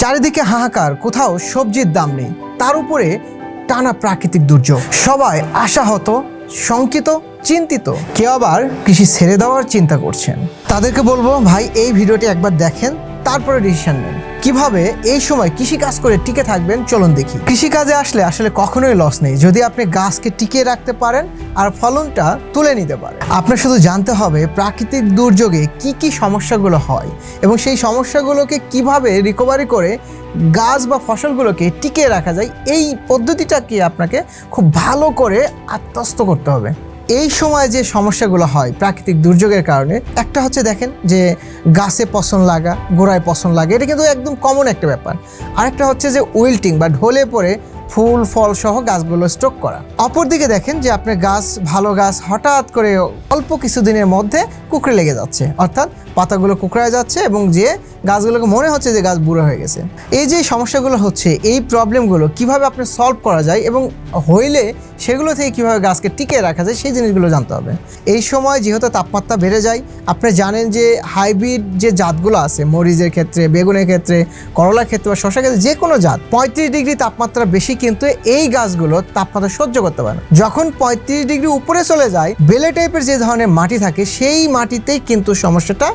চারিদিকে হাহাকার, কোথাও সবজির দাম নেই। তার উপরে টানা প্রাকৃতিক দুর্যোগ। সবাই আশাহত, শঙ্কিত, চিন্তিত। কেউ আবার কৃষি ছেড়ে দেওয়ার চিন্তা করছেন। তাদেরকে বলব, ভাই, এই ভিডিওটি একবার দেখেন, তারপরে ডিসিশন নেন। কীভাবে এই সময় কৃষি কাজ করে টিকে থাকবেন, চলুন দেখি। কৃষি কাজে আসলে আসলে কখনোই লস নেই। যদি আপনি গাছকে টিকিয়ে রাখতে পারেন আর ফলনটা তুলে নিতে পারেন। আপনার শুধু জানতে হবে প্রাকৃতিক দুর্যোগে কি কি সমস্যাগুলো হয় এবং সেই সমস্যাগুলোকে কীভাবে রিকভারি করে গাছ বা ফসলগুলোকে টিকিয়ে রাখা যায়, এই পদ্ধতিটাকে আপনাকে খুব ভালো করে আত্মস্থ করতে হবে। এই সময় যে সমস্যাগুলো হয় প্রাকৃতিক দুর্যোগের কারণে, একটা হচ্ছে দেখেন যে গাছে পছন্দ লাগা, গোড়ায় পছন্দ লাগে, এটা কিন্তু একদম কমন একটা ব্যাপার। আরেকটা হচ্ছে যে উইল্টিং বা ঢোলে পড়ে ফুল, ফল সহ গাছগুলো স্ট্রোক করা। অপরদিকে দেখেন যে আপনার গাছ, ভালো গাছ হঠাৎ করে অল্প কিছুদিনের মধ্যে কুকড়ে লেগে যাচ্ছে। অর্থাৎ পাতাগুলো কুকড়ায় যাচ্ছে এবং যে গাছগুলোকে মনে হচ্ছে যে গাছ বুড়ো হয়ে গেছে। এই যে সমস্যাগুলো হচ্ছে, এই প্রবলেমগুলো কীভাবে আপনি সলভ করা যায় এবং হইলে সেগুলো থেকে কীভাবে গাছকে টিকে রাখা যায় সেই জিনিসগুলো জানতে হবে। এই সময় যেহেতু তাপমাত্রা বেড়ে যায়, আপনি জানেন যে হাইব্রিড যে জাতগুলো আছে, মরিচের ক্ষেত্রে, বেগুনের ক্ষেত্রে, করলার ক্ষেত্রে বা শশা ক্ষেত্রে যে কোনো জাত, পঁয়ত্রিশ ডিগ্রি তাপমাত্রা বেশি কিন্তু এই গাছগুলো তাপমাত্রা সহ্য করতে পারে যখন পঁয়ত্রিশ ডিগ্রি উপরে চলে যায়, বেলে টাইপের যে ধরনের মাটি থাকে, সেই মাটিতেই কিন্তু সমস্যাটা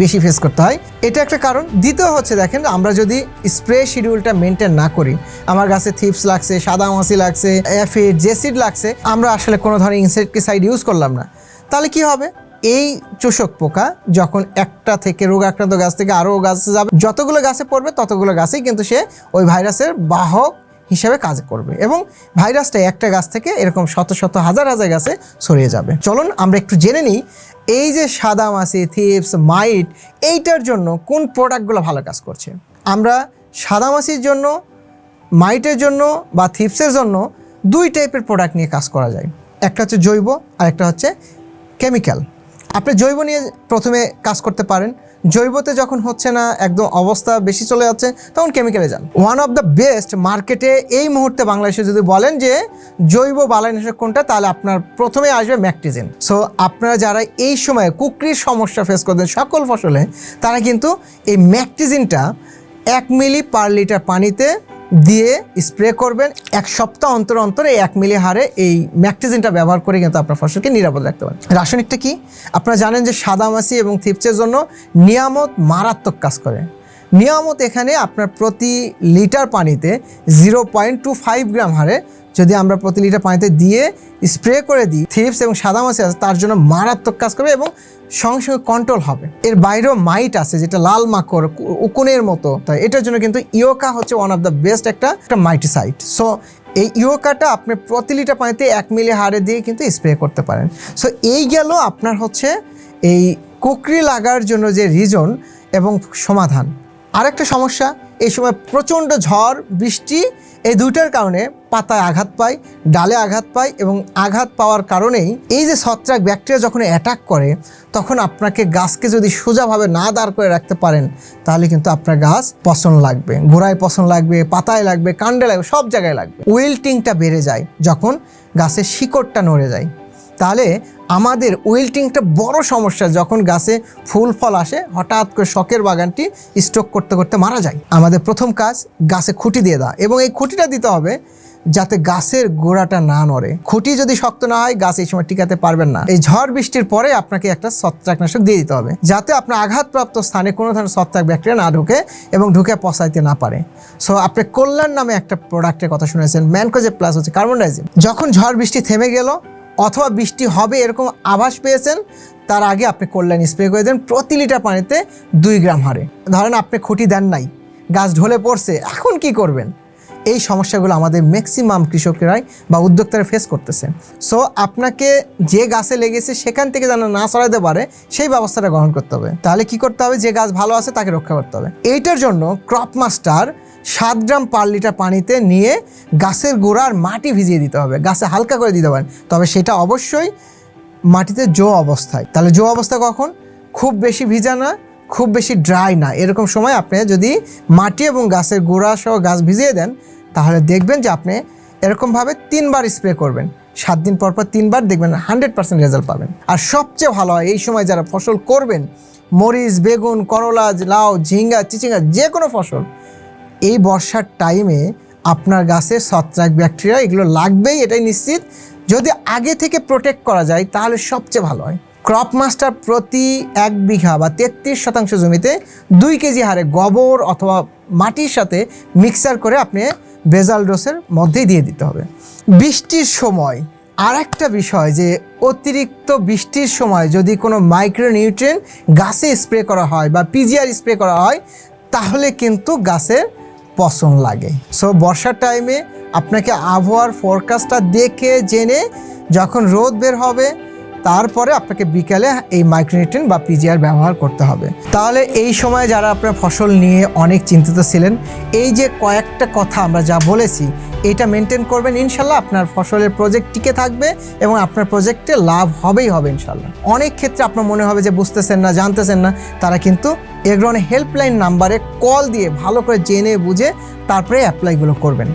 বেশি ফেস করতে হয়। এটা একটা কারণ। দ্বিতীয় হচ্ছে, দেখেন, আমরা যদি স্প্রে শিডিউলটা মেনটেন না করি, আমার গাছে থিপস লাগছে, সাদা মাছি লাগছে অ্যাফিড জেসিড লাগছে, আমরা আসলে কোনো ধরনের ইনসেক্টিসাইড ইউজ করলাম না। তাহলে কি হবে? এই চোষক পোকা যখন একটা থেকে রোগ আক্রান্ত গাছ থেকে আরও গাছে যাবে, যতগুলো গাছে পড়বে, ততগুলো গাছেই কিন্তু সে ওই ভাইরাসের বাহক হিসাবে কাজ করবে এবং ভাইরাসটা একটা গাছ থেকে এরকম শত শত হাজার হাজার গাছে ছড়িয়ে যাবে। চলুন, আমরা একটু জেনে নিই, এই যে সাদা মাছি থিপস, মাইট, এইটার জন্য কোন প্রোডাক্টগুলো ভালো কাজ করছে? আমরা সাদা মাছির জন্য, মাইটের জন্য বা থিপসের জন্য দুই টাইপের প্রোডাক্ট নিয়ে কাজ করা যায়। একটা হচ্ছে জৈব আর একটা হচ্ছে কেমিক্যাল। আপনি জৈব নিয়ে প্রথমে কাজ করতে পারেন। জৈবতে যখন হচ্ছে না, একদম অবস্থা বেশি চলে যাচ্ছে, তখন কেমিক্যালে যান। ওয়ান অফ দ্য বেস্ট মার্কেটে এই মুহূর্তে বাংলাদেশে যদি বলেন যে, জৈব বালাইনাশক কোনটা, তাহলে আপনার প্রথমে আসবে ম্যাকটিজেন। সো আপনারা যারা এই সময়ে কুকরির সমস্যা ফেস করতেন সকল ফসলে, তারা কিন্তু এই ম্যাকটিজিনটা এক মিলি পার লিটার পানিতে দিয়ে স্প্রে করবেন এক সপ্তাহ অন্তর অন্তরে এই এক মিলি হারে এই ম্যাকটিজিনটা ব্যবহার করে কিন্তু আপনার ফসলকে নিরাপদ রাখতে পারেন। রাসায়নিকটা কি? আপনারা জানেন যে সাদামাছি এবং থিপসের জন্য নিয়ামত মারাত্মক কাজ করে। নিয়ামত এখানে আপনার প্রতি লিটার পানিতে zero point two five gram হারে যদি আমরা প্রতি লিটার পানিতে দিয়ে স্প্রে করে দিই, থিপস এবং সাদামাছি আছে, তার জন্য মারাত্মক কাজ করবে এবং সঙ্গে সঙ্গে কন্ট্রোল হবে। এর বাইরেও মাইট আছে, যেটা লাল মাকড় উকুনের মতো। তাই এটার জন্য কিন্তু ইয়োকা হচ্ছে ওয়ান অফ দ্য বেস্ট একটা একটা মাইটিসাইট সো এই ইয়োকাটা আপনি প্রতি লিটার পানিতে এক মিলি হারে দিয়ে কিন্তু স্প্রে করতে পারেন। সো এই গেল আপনার হচ্ছে এই কুকরি লাগার জন্য যে রিজন এবং সমাধান। আরেকটা সমস্যা, এই সময় প্রচণ্ড ঝড়, বৃষ্টি, এই দুইটার কারণে পাতায় আঘাত পায়, ডালে আঘাত পায় এবং আঘাত পাওয়ার কারণেই এই যে ছত্রাক ব্যাকটেরিয়া যখন অ্যাটাক করে, তখন আপনাকে গাছকে যদি সোজাভাবে না দাঁড় করে রাখতে পারেন, তাহলে কিন্তু আপনার গাছ পছন্দ লাগবে, গোড়ায় পছন্দ লাগবে, পাতায় লাগবে, কাণ্ডে লাগবে, সব জায়গায় লাগবে। উইল্টিংটা বেড়ে যায় যখন গাছের শিকড়টা নড়ে যায়। তাহলে আমাদের উইল্টিংটা বড় সমস্যা যখন গাছে ফুল ফল আসে, হঠাৎ করে শখের বাগানটি স্টক করতে করতে মারা যায়। আমাদের প্রথম কাজ, গাছে খুঁটি দিয়ে দেওয়া। এবং এই খুঁটিটা দিতে হবে যাতে গাছের গোড়াটা না নড়ে। খুঁটি যদি শক্ত না হয়, গাছ এই সময় টিকাতে পারবেন না। এই ঝড় বৃষ্টির পরে আপনাকে একটা ছত্রাকনাশক দিয়ে দিতে হবে, যাতে আপনার আঘাতপ্রাপ্ত স্থানে কোনো ধরনের ছত্রাক ব্যাকটেরিয়া না ঢুকে এবং ঢুকে পচাইতে না পারে। সো আপনি কল্যাণ নামে একটা প্রোডাক্টের কথা শুনেছেন ম্যানকোজে প্লাস হচ্ছে কার্বন ডাইজিম যখন ঝড় বৃষ্টি থেমে গেল অথবা বৃষ্টি হবে এরকম আভাস পেয়েছেন, তার আগে আপনি কল্যাণ স্প্রে করে দেন প্রতি লিটার পানিতে দুই গ্রাম হারে ধরেন আপনি খুঁটি দেন নাই, গাছ ঢলে পড়ছে, এখন কি করবেন? এই সমস্যাগুলো আমাদের ম্যাক্সিমাম কৃষকেরাই বা উদ্যোক্তারা ফেস করতেছে। সো আপনাকে যে গাছে লেগেছে সেখান থেকে যেন না সরাতে পারে, সেই ব্যবস্থাটা গ্রহণ করতে হবে। তাহলে কি করতে হবে? যে গাছ ভালো আছে তাকে রক্ষা করতে হবে। এইটার জন্য ক্রপ মাস্টার সাত গ্রাম পার লিটার পানিতে নিয়ে গাছের গোড়ার মাটি ভিজিয়ে দিতে হবে। গাছে হালকা করে দিতে পারেন। তবে সেটা অবশ্যই মাটিতে জো অবস্থায়। তাহলে জো অবস্থা কখন? খুব বেশি ভিজা না, খুব বেশি ড্রাই না। এরকম সময় আপনি যদি মাটি এবং গাছের গোড়া সহ গাছ ভিজিয়ে দেন, তাহলে দেখবেন যে আপনি এরকমভাবে তিনবার স্প্রে করবেন। সাত দিন পর পর তিনবার দেখবেন হান্ড্রেড পার্সেন্ট রেজাল্ট পাবেন। আর সবচেয়ে ভালো হয়, এই সময় যারা ফসল করবেন, মরিচ, বেগুন, করলা, লাউ, ঝিঙ্গা, চিচিঙ্গা যে কোনো ফসল এই বর্ষার টাইমে আপনার গাছে ছত্রাক ব্যাকটেরিয়া, এগুলো লাগবেই, এটাই নিশ্চিত। যদি আগে থেকে প্রোটেক্ট করা যায়, তাহলে সবচেয়ে ভালো হয়। ক্রপ মাস্টার প্রতি এক বিঘা বা তেত্রিশ শতাংশ জমিতে দুই কেজি হারে গোবর অথবা মাটির সাথে মিক্সার করে আপনি বেজাল ডোসের মধ্যেই দিয়ে দিতে হবে। বৃষ্টির সময় আর একটা বিষয় যে অতিরিক্ত বৃষ্টির সময় যদি কোনো মাইক্রোনিউট্রিয়েন্ট গাছে স্প্রে করা হয় বা পিজিআর স্প্রে করা হয়, তাহলে কিন্তু গাছের পছন্দ লাগে। সো বর্ষার টাইমে আপনাকে আবহাওয়ার ফোরকাস্টটা দেখে জেনে যখন রোদ বের হবে তারপরে আপনাকে বিকালে এই মাইক্রোনিউট্রিয়েন্ট বা পিজিআর ব্যবহার করতে হবে। তাহলে এই সময় যারা আপনার ফসল নিয়ে অনেক চিন্তিত ছিলেন, এই যে কয়েকটা কথা আমরা যা বলেছি, এটা মেনটেন করবেন, ইনশাল্লাহ আপনার ফসলের প্রজেক্ট টিকে থাকবে এবং আপনার প্রজেক্টে লাভ হবেই হবে, ইনশাল্লাহ। অনেক ক্ষেত্রে আপনার মনে হবে যে বুঝতেছেন না, জানতেছেন না, তারা কিন্তু এগ্রনের হেল্পলাইন নাম্বারে কল দিয়ে ভালো করে জেনে বুঝে তারপরে অ্যাপ্লাইগুলো করবেন।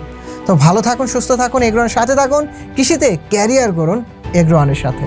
তো ভালো থাকুন, সুস্থ থাকুন, এগ্রনের সাথে থাকুন, কৃষিতে ক্যারিয়ার করুন এগ্রোয়ানের সাথে।